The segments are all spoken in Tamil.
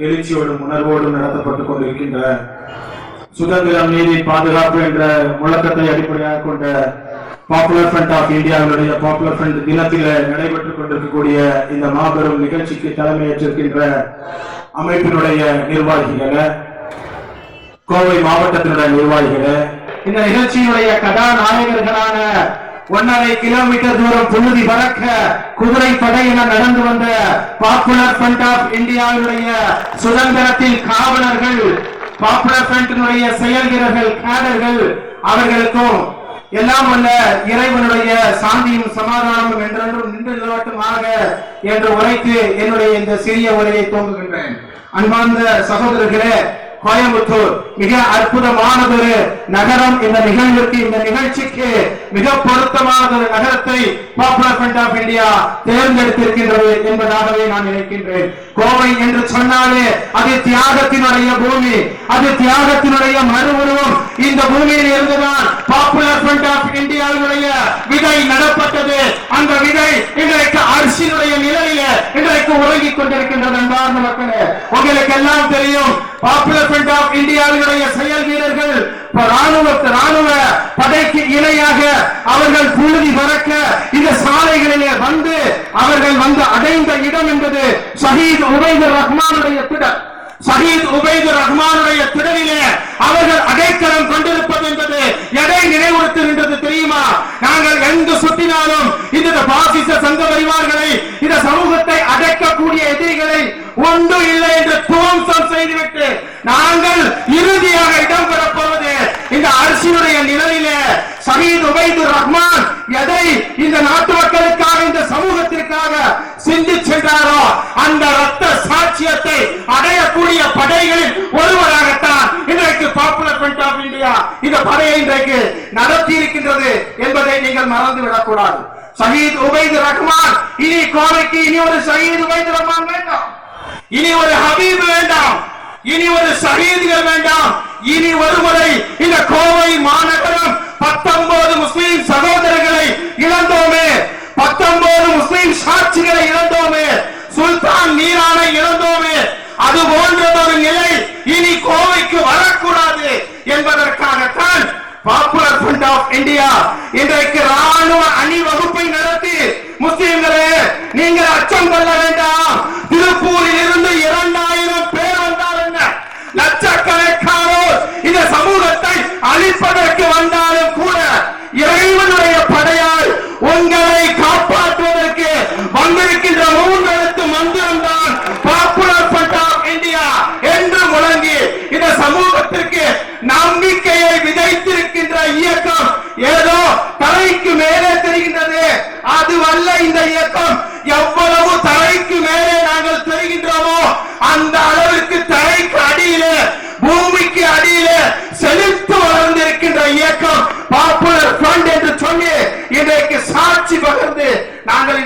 எழுச்சியோடும் உணர்வோடும் நடத்தப்பட்டுக் கொண்டிருக்கின்ற சுதந்திரம் நீதி பாதுகாப்பு என்ற முழக்கத்தை அடிப்படையாக கொண்ட பாப்புலர் ஃப்ரண்ட் ஆஃப் இந்தியாவினுடைய பாப்புலர் ஃப்ரண்ட் தினத்தில் நடைபெற்றுக் கொண்டிருக்கக்கூடிய இந்த மாபெரும் நிகழ்ச்சிக்கு தலைமையேற்றிருக்கின்ற அமைப்பினுடைய நிர்வாகிகளை கோவை மாவட்டத்தினுடைய நிர்வாகிகளை இந்த நிகழ்ச்சியினுடைய கதாநாயகர்களான ஒன்னரை கிலோமீட்டர் தூரம் புழுதி பறக்க குதிரை படையின நடந்து வந்த பாப்புலர் ஃப்ரண்ட் ஆஃப் இந்தியாவுடைய சுதந்திரத்தில் காவலர்கள் பாப்புலர் ஃப்ரண்டினுடைய செயல் வீரர்கள் கேடர்கள் அவர்களுக்கும் எல்லாம் வல்ல இறைவனுடைய சாந்தியும் சமாதானமும் என்றென்றும் நின்று நிலவட்டுமாக என்று உரைத்து என்னுடைய இந்த சிறிய உரையை தோங்குகின்றேன் அன்பார்ந்த சகோதரர்களே கோயம்புத்தூர். மிக அற்புதமானதொரு நகரம் இந்த நிகழ்விற்கு இந்த நிகழ்ச்சிக்கு மிக பொருத்தமான ஒரு நகரத்தை பாப்புலர் ஃப்ரண்ட் ஆஃப் இந்தியா தேர்ந்தெடுத்திருக்கின்றது என்பதாகவே நான் நினைக்கின்றேன். கோவை என்று சொன்னாலே அது தியாகத்தினுடைய பூமி அது தியாகத்தினுடைய மறு உருவம் இந்த பூமியில் இருந்துதான் பாப்புலர் ஃப்ரண்ட் ஆஃப் இந்தியாவினுடைய விதை நடப்பட்டது. அந்த விதை இன்றைக்கு அரசினுடைய நிலையில இன்றைக்கு உறங்கிக் கொண்டிருக்கின்றது அன்பார்ந்த மக்களே. உங்களுக்கு எல்லாம் தெரியும் பாப்புலர் ஃப்ரண்ட் ஆஃப் இந்தியாவினுடைய செயல் வீரர்கள் இப்ப ராணுவ ராணுவ படைக்கு இணையாக அவர்கள் புழுதி பறக்க இந்த சாலைகளிலே வந்து அவர்கள் வந்து அடைந்த இடம் என்பது ஷஹீத் உபைது ரஹ்மானுடைய திடம் ஷஹீத் உபைது ரஹ்மானுடைய திடலிலே அவர்கள் அடைக்கலம் கொண்டிருப்பது என்பது எதை நினைவுறுத்துகின்றது தெரியுமா? நாங்கள் எங்கு சுற்றினாலும் இந்த பாசிச சங்க பரிவார்களை இந்த சமூகத்தை அடைக்கக்கூடிய எதிரிகளை ஒன்றும் இல்லை என்று நாங்கள் இறுதியாக இடம்பெறப் போவது இந்த அரசினுடைய நிழலிலே ஷஹீத் உபைது ரஹ்மான் எதை இந்த நாட்டு மக்களுக்காக இந்த சமூகத்திற்காக சிந்தி சென்றாரோ அந்த ரத்த சாட்சியத்தை அடையக்கூடிய படைகளில் ஒருவராகத்தான் இன்றைக்கு பாப்புலர் ஃப்ரண்ட் ஆஃப் இந்தியா இந்த படையை இன்றைக்கு நடத்தி இருக்கின்றது என்பதை நீங்கள் மறந்து விடக்கூடாது ஷஹீத் உபைது ரஹ்மான் இனி கோவைக்கு இனி ஒரு ஷஹீத் உபைது ரஹ்மான் வேண்டாம். இனி ஒரு ஹபீப் வேண்டாம். இனி ஒரு ஷஹீதுகள் வேண்டாம். இனி ஒருமுறை இந்த கோவை மாநகரம் பத்தொன்பது முஸ்லிம் சகோதரர்களை இழந்தோமே. பத்தொன்பது முஸ்லிம் சாட்சிகளை இழந்தோமே. சுல்தான் நீரானை இழந்தோமே. அது போன்றதொரு நிலை இனி கோவைக்கு வரக்கூடாது என்பதற்காகத்தான் பாப்புலர் ஃப்ரண்ட் ஆஃப் இந்தியா இன்றைக்கு ராணுவ அணிவகுப்பை நடத்தி முஸ்லிம்களே நீங்கள் அச்சம் கொள்ள வேண்டும்.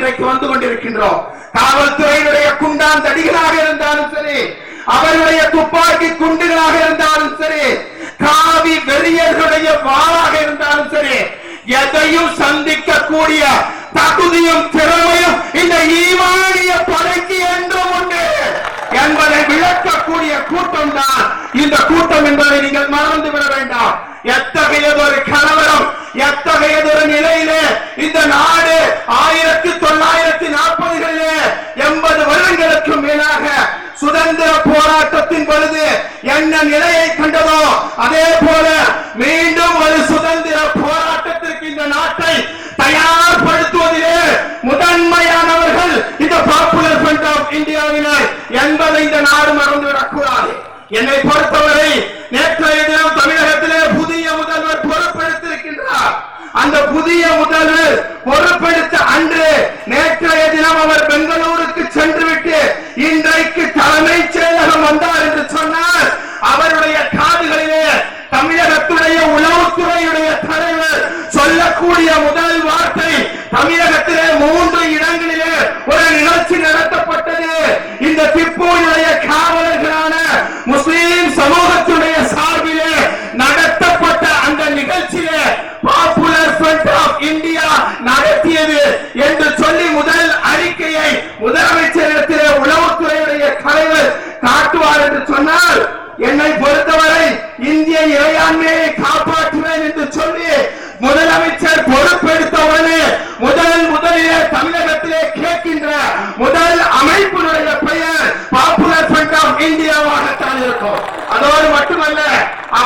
இன்றைக்கு வந்து கொண்டிருக்கின்றோம். காவல்துறையினுடைய குண்டான் தடிகளாக இருந்தாலும் சரி அவருடைய துப்பாக்கி குண்டுகளாக இருந்தாலும் சரி காவி வெறியர்களுடைய வாளாக இருந்தாலும் சரி எதையும் சந்திக்கக்கூடிய தகுதியும் திறமையும் இந்த ஈமானிய படைக்கு என்றும் உண்டு. என்பதை விளக்கக்கூடிய கூட்டம் தான் இந்த கூட்டம் என்பதை நீங்கள் மறந்து விட வேண்டாம். எத்தகையதொரு கலவரம் எத்தகையதொரு நிலையிலே இந்த நாடு ஆயிரத்தி தொள்ளாயிரத்தி நாற்பதுகளிலே எண்பது வருடங்களுக்கு மேலாக சுதந்திர போராட்டத்தின் பொழுது என்ன நிலையை கண்டதோ அதே போல மீண்டும் ஒரு சுதந்திர போராட்டத்திற்கு இந்த நாட்டை தயார்படுத்துவதிலே முதன்மையானவர்கள் இந்த பாப்புலர் ஃப்ரண்ட் ஆஃப் இந்தியாவினர் என்பதை இந்த நாடு மறந்து விடக்கூடாது. என்னை பொறுத்தவரை நேற்றைய தினம் தமிழகத்திலே புதிய முதல்வர் பொறுப்பெடுத்திருக்கின்றார். அந்த புதிய முதல்வர் பொறுப்பெடுத்த அன்று நேற்றைய தினம் அவர் பெங்களூருக்கு சென்று இன்றைக்கு தலைமைச் செயலகம் வந்தார் என்று சொன்னார் அவருடைய காதுகளிலே தமிழகத்துடைய உளவுத்துறையுடைய தலைவர் சொல்லக்கூடிய முதல் வார்த்தை தமிழகத்திலே மூன்று இடங்களிலே ஒரு நிகழ்ச்சி நடத்தப்பட்டது இந்த திப்புடைய காவலர்களான முஸ்லிம் சமூகத்துடைய சார்பிலே நடத்தப்பட்ட அந்த நிகழ்ச்சியிலே பாப்புலர் ஃப்ரண்ட் ஆஃப் இந்தியா நடத்தியது என்று சொல்லி முதல் முதல் அமைப்பினுடைய பெயர் பாப்புலர் ஃப்ரண்ட் ஆஃப் இந்தியாவாகத்தான் இருக்கும் அதோடு மட்டுமல்ல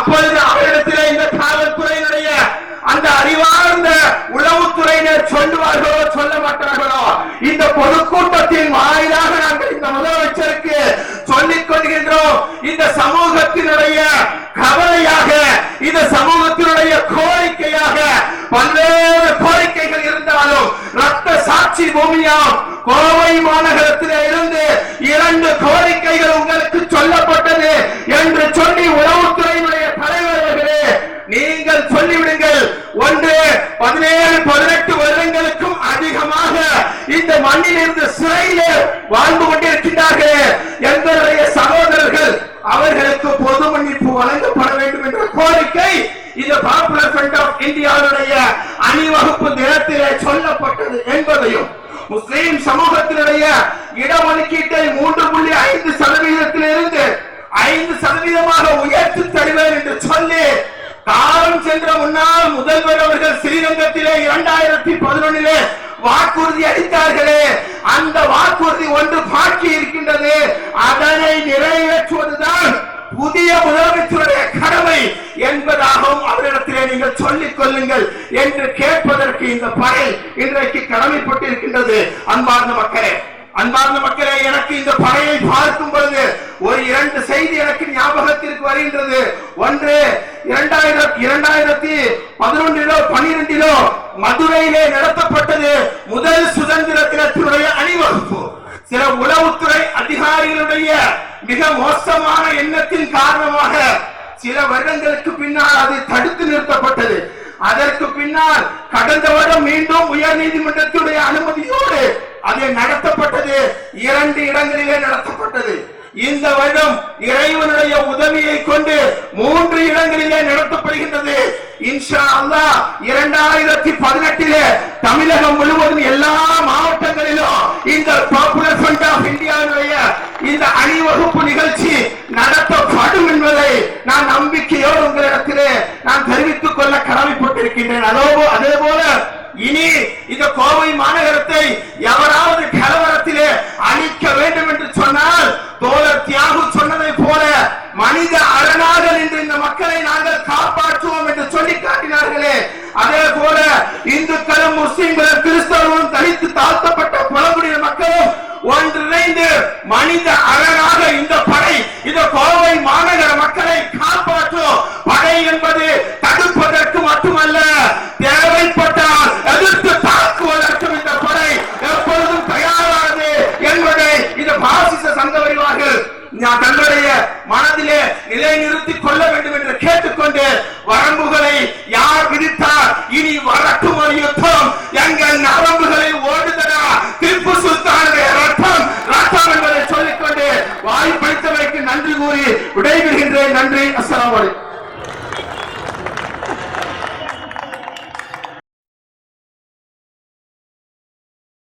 அப்பொழுது அவரிடத்திலே இந்த காவல்துறையினுடைய அந்த அறிவார்ந்த உளவுத்துறையினர் சொல்லுவார்களோ சொல்ல மாட்டார்களோ இந்த பொதுக்கூட்டத்தின் வாயிலாக நாங்கள் இந்த முதலமைச்சருக்கு சொல்லிக் கொள்கின்றோம். இந்த சமூகத்தினுடைய கவலையாக இந்த சமூகத்தினுடைய கோரிக்கையாக பல்வேறு கோரிக்கைகள் இருந்தாலும் ரத்த சாட்சி பூமியாம் கோவை மாநகர இருந்து இரண்டு கோரிக்கைகள் உங்களுக்கு சொல்லப்பட்டது என்று சொல்லி உளவுத்துறையினுடைய தலைவர் அவர்களே நீங்கள் சொல்லிவிடுங்கள் ஒன்று பதினேழு பதினெட்டு வருடங்களுக்கும் அதிகமாக இந்த மண்ணில் இருந்து சிறையிலே வாழ்ந்து கொண்டிருக்கின்றார்கள். எங்களுடைய சகோதரர்கள் அவர்களுக்கு பொது மன்னிப்பு வழங்கப்பட வேண்டும் என்ற கோரிக்கை இந்த பாப்புலர் ஃப்ரண்ட் ஆஃப் இந்தியாவுடைய அணிவகுப்பு தினத்திலே சொல்லப்பட்டது என்பதையும் முஸ்லிம் சமூகத்தினுடைய இடஒதுக்கீட்டை மூன்று புள்ளி ஐந்து சதவீதத்திலிருந்து ஐந்து சதவீதமாக உயர்த்தி தருவேன் என்று சொல்லி காலம் சென்ற முன்னாள் முதல்வர் அவர்கள் ஸ்ரீரங்கத்திலே இரண்டாயிரத்தி பதினொன்னிலே வாக்குறுதி அளித்தார்களே. அந்த வாக்குறுதி ஒன்று பாக்கி இருக்கின்றது. அதனை நிறைவேற்றுவதுதான் புதிய முதலமைச்சருடைய கடமை என்பதாகவும் அவரிடத்திலே நீங்கள் சொல்லிக் கொள்ளுங்கள் என்று கேட்பதற்கு இந்த படை இன்றைக்கு கடமைப்பட்டிருக்கின்றது. அன்பார்ந்த மக்களே அன்பார்ந்த மக்களே எனக்கு இந்த படையை பார்க்கும் பொழுது ஒரு இரண்டு செய்தி எனக்கு ஞாபகத்திற்கு வருகின்றது. ஒன்று இரண்டாயிரத்தி இரண்டாயிரத்தி பதினொன்றிலோ பனிரெண்டிலோ மதுரையிலே நடத்தப்பட்டது முதல் சுதந்திர தினத்தினுடைய அணிவகுப்பு. சில உளவுத்துறை அதிகாரிகளுடைய மிக மோசமான எண்ணத்தின் காரணமாக சில வருடங்களுக்கு பின்னால் அது தடுத்து நிறுத்தப்பட்டது. அதற்கு பின்னால் கடந்த வருடம் மீண்டும் உயர் நீதிமன்றத்துடைய அனுமதியோடு அது நடத்தப்பட்டது. இரண்டு இடங்களிலே நடத்தப்பட்டது. இந்த வருடம் இறைவனுடைய உதவியை கொண்டு மூன்று இடங்களிலே நடத்தப்படுகின்றது. இன்ஷா அல்லாஹ் இரண்டாயிரத்தி பதினெட்டிலே தமிழகம் முழுவதும் எல்லா மாவட்டங்களிலும் இந்த பாப்புலர் ஃப்ரண்ட் ஆஃப் இந்தியாவுடைய இந்த அணிவகுப்பு நிகழ்ச்சி நடத்தப்படும் என்பதை நான் நம்பிக்கையோடு உங்களிடத்திலே நான் தெரிவித்துக் கொள்ள கடமைப்பட்டிருக்கின்றேன். அதோ அதே போல இனி இந்த கோவை மாநகரத்தை எவராவது கலவரத்திலே அழிக்க வேண்டும் என்று சொன்னால் தோழர் தியாகு சொன்னதை போல மனித அரணாக நின்று இந்த மக்களை நாங்கள் காப்பாற்றுவோம் என்று சொல்லி காட்டினார்களே அதே போல இந்துக்களும் முஸ்லிம்களும் கிறிஸ்தவர்களும் தனித்து தாழ்த்தப்பட்ட பழங்குடியின மக்களும் ஒன்றிணைந்து மனித அரணாக இந்த படை இந்த கோவை மாநகர மக்களை காப்பாற்றும் படை என்பது தடுப்பதற்கு மட்டுமல்ல தேவைப்பட்டால் எதிர்த்து தாக்குவதற்கும் இந்த படை எப்பொழுதும் தயாரானது என்பதை இந்த பாசிச சங்கவரிவார்கள் நான் தங்களுடைய மனதிலே நிலைநிறுத்திக் கொள்ள வேண்டும் என்று கேட்டுக்கொண்டு வரம்புகளை யார் விதித்தார் இனி வரட்டும் ஒரு யுத்தம் எங்கள் நரம்புகளில் ஓடுதடா திப்பு சுல்தானுடைய ரத்தம் ரத்தம் என்பதை சொல்லிக்கொண்டு